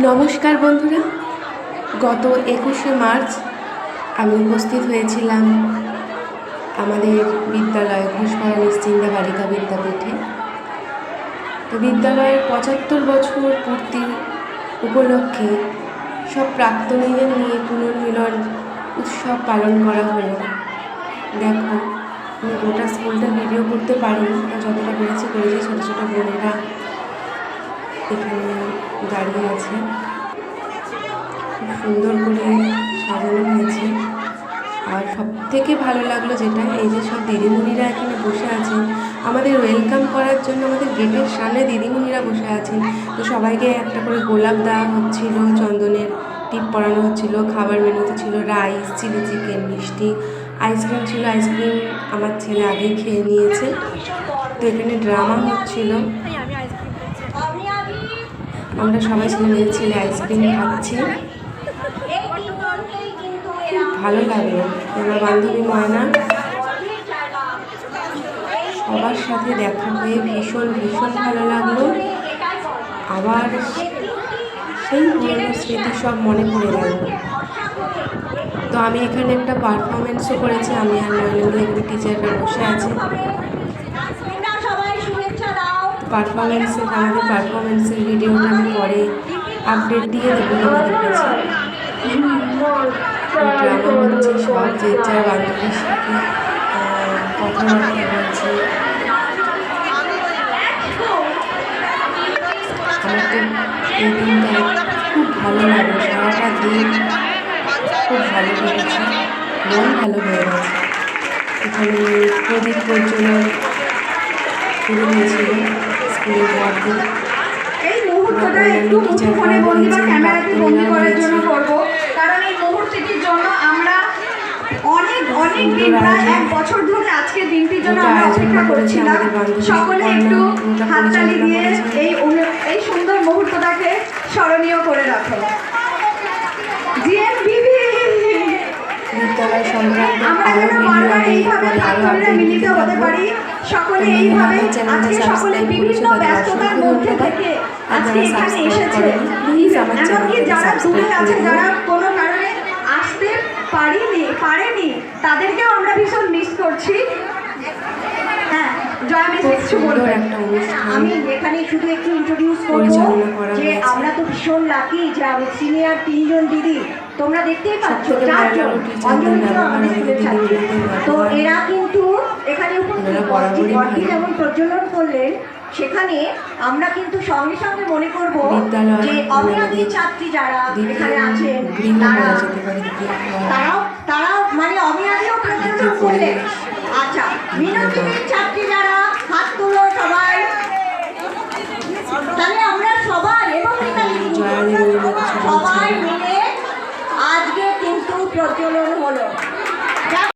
নমস্কার বন্ধুরা। গত একুশে মার্চ আমি উপস্থিত হয়েছিলাম আমাদের বিদ্যালয় ঘোষপাড়া নিশ্চিন্দা বালিকা বিদ্যাপীঠে। তো বিদ্যালয়ের পঁচাত্তর বছর পূর্তি উপলক্ষে সব প্রাক্তনীদের নিয়ে পুনর্মিলন উৎসব পালন করা হলো। দেখো, আমি গোটা স্কুলটা ভিডিও করতে পারিনি তো যতটা পেরেছি করেছি ছোটো ছোটো বোনেরা এখানে দাঁড়িয়ে আছে। খুব সুন্দর করে সাজানো হয়েছে। আর সব থেকে ভালো লাগল যেটা, এই যে সব দিদিমণিরা এখানে বসে আছেন। আমাদের ওয়েলকাম করার জন্য আমাদের গেটের সামনে দিদিমণিরা বসে আছেন। তো সবাইকে একটা করে গোলাপ দেওয়া হচ্ছিল, চন্দনের টিপ পরানো হচ্ছিল, খাবার মেনুতে ছিল রাইস চিলি চিকেন মিষ্টি। আইসক্রিম ছিল আইসক্রিম আমার ছেলে আগেই খেয়ে নিয়েছে। তো এখানে ড্রামা হচ্ছিল। আমরা সবাই ছেলে ছেলে আইসক্রিম খাচ্ছি। ভালো লাগল। আমার বান্ধবী ময়না সবার সাথে দেখা হয়ে ভীষণ ভীষণ ভালো লাগল। আবার সেই পুরনো স্মৃতি সব মনে পড়ে গেল। তো আমি এখানে একটা পারফরমেন্সও করেছি, আমি আর ময়না মিলে বসে আছে। পারফরমেন্সের আমাদের পারফরমেন্সের ভিডিওটা আমি পরে আপডেট দিয়ে দেবো আমাদের কাছে। ড্রামা হচ্ছে সব যে যার বান্ধবীর সাথে কথাবার্তা বলছে। আমার তো এই দিনটা খুব ভালো লাগে সারাটা দিন খুব ভালো লেগেছে মন ভালো হয়ে গেছে। এখানে প্রদীপ প্রজ্বলন শুরু হয়েছিল স্কুলের মধ্যে। এই মুহূর্তটা একটু মুঠোফোনে বন্দি বা ক্যামেরাতে বন্দি করার জন্য করব। কারণ এই মুহূর্তটির জন্য আমরা অনেক অনেক দিন প্রায় এক বছর ধরে আজকের দিনটির জন্য আমরা অপেক্ষা করছিলাম। সকলে একটু হাততালি দিয়ে এই এই সুন্দর মুহূর্তটাকে স্মরণীয় করে রাখো। জিএমবিবি! বিদ্যালয় সংক্রান্ত আমরা যেন বারবার এইভাবে মিলিত হতে পারি। সকলে এইভাবে আজকে সকলে বিভিন্ন ব্যস্ততার মধ্যে থেকে আজকে এখানে এসেছে। এমনকি যারা দূরে আছে যারা কোনো কারণে আসতে পারিনি পারেনি তাদেরকেও আমরা ভীষণ মিস করছি। হ্যাঁ জয়া মিস কিছু বলবেন? আমি এখানে শুধু একটু ইন্ট্রোডিউস করব যে আমরা তো ভীষণ লাকি যে আমি সিনিয়র তিনজন দিদি। তোমরা দেখতেই পাচ্ছ চারজন তো এরা কিন্তু এখানে উপস্থিত। যেমন প্রজ্বলন করলেন। সেখানে আমরা কিন্তু সঙ্গে সঙ্গে মনে করব যে অমেয়াদি ছাত্রী যারা এখানে আছেন তারা। তারাও তারাও মানে অমেয়াদিও প্রজ্বলন করলেন। আচ্ছা মিনতির ছাত্রী যারা হাত তুলো সবাই তাহলে আমরা সবাই এবং মিতালি দিদি, জয়া দেবী কিছু বলছেন। সবাই মিলে আজকে কিন্তু প্রজ্বলন হলো